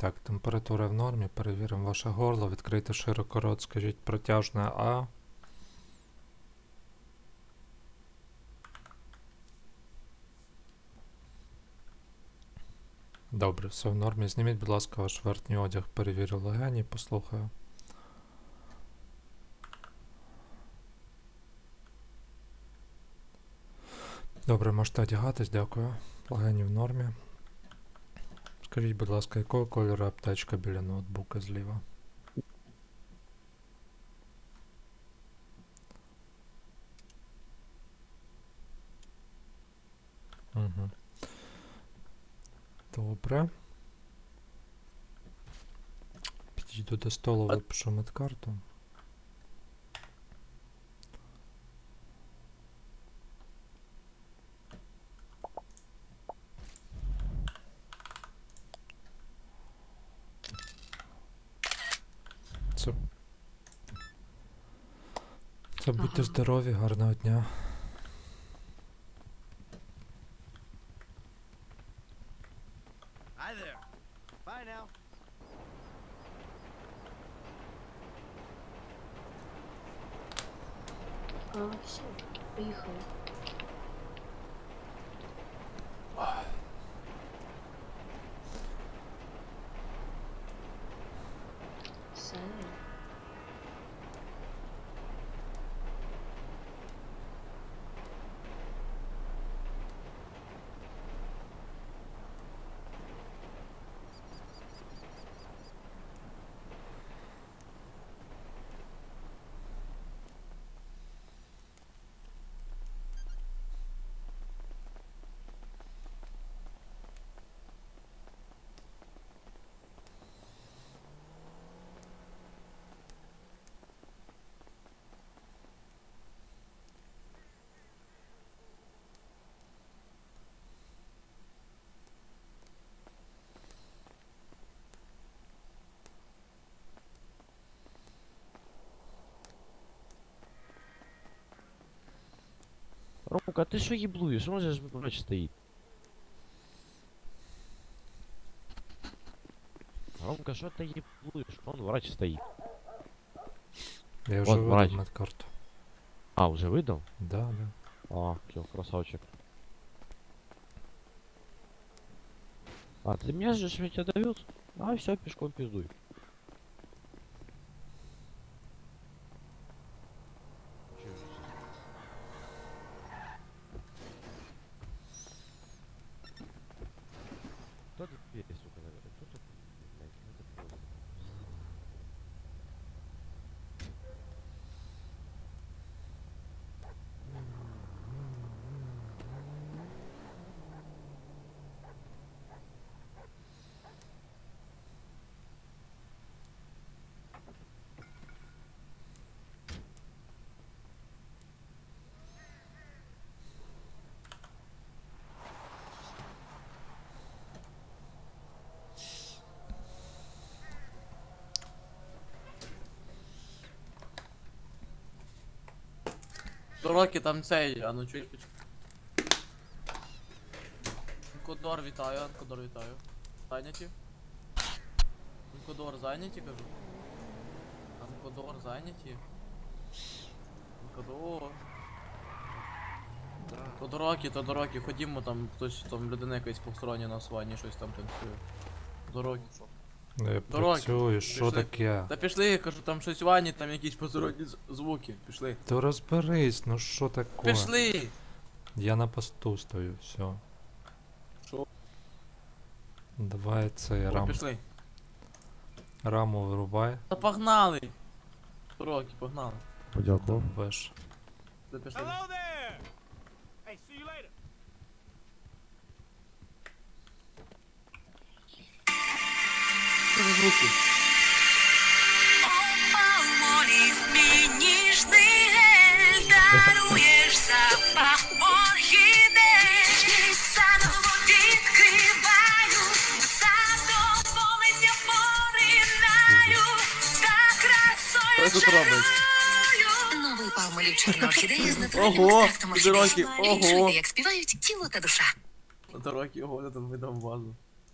Так, температура в нормі. Перевіримо ваше горло. Відкрийте широко рот, скажіть протяжне А. Добре, все в нормі. Зніміть, будь ласка, ваш верхній одяг. Перевірю легені, послухаю. Добре, можете одягатись, дякую. Легені в нормі. Скажіть, будь ласка, якого кольору аптечка біля ноутбука зліва? Угу. Добре. Підійду до столу, випишу медкарту. Це. Це будьте Ага. здорові, гарного дня. Hi there. Bye now. А, все, поїхали. Ромка, ти що їблуєш? Може ж врач стоїть. Ромка, що ти їблуєш? Вон врач стоїть. Я вже От, врач. видав медкарту. А, вже видав? Да, да. А, все, красавчик. А, ты меня же ведь отдавил? А, все, пешком пиздуй. da gitti. Дороки там цей, а ну чуєш поч... Анкодор вітаю, Анкодор вітаю. Зайняті? Анкодор зайняті, кажу. Анкодор зайняті. Анкодор. Тодороки, Тодороки, ходімо там, хтось там людина якась постороння на осванні щось там танцює. Дороги. Я Дороги, працюю, що пішли. таке? Та пішли, я кажу, там щось в ванні, там якісь посторонні з- звуки. Пішли. То розберись, ну що таке? Пішли! Я на посту стою, все. Що? Давай цей О, рам, Пішли. раму вирубай. Та погнали! Дороги, погнали. Подякував. Веш. Та пішли. Hello there. Hey, see you later. Гель, даруєш запах орхідей. Заново відкриваю, задоволення поринаю, та красою живою. Новий палмолів чорна орхідея з натуральним Ого, екстрактом. Чуєте, як співають тіло та душа. Дорогі, ого, там видам вазу.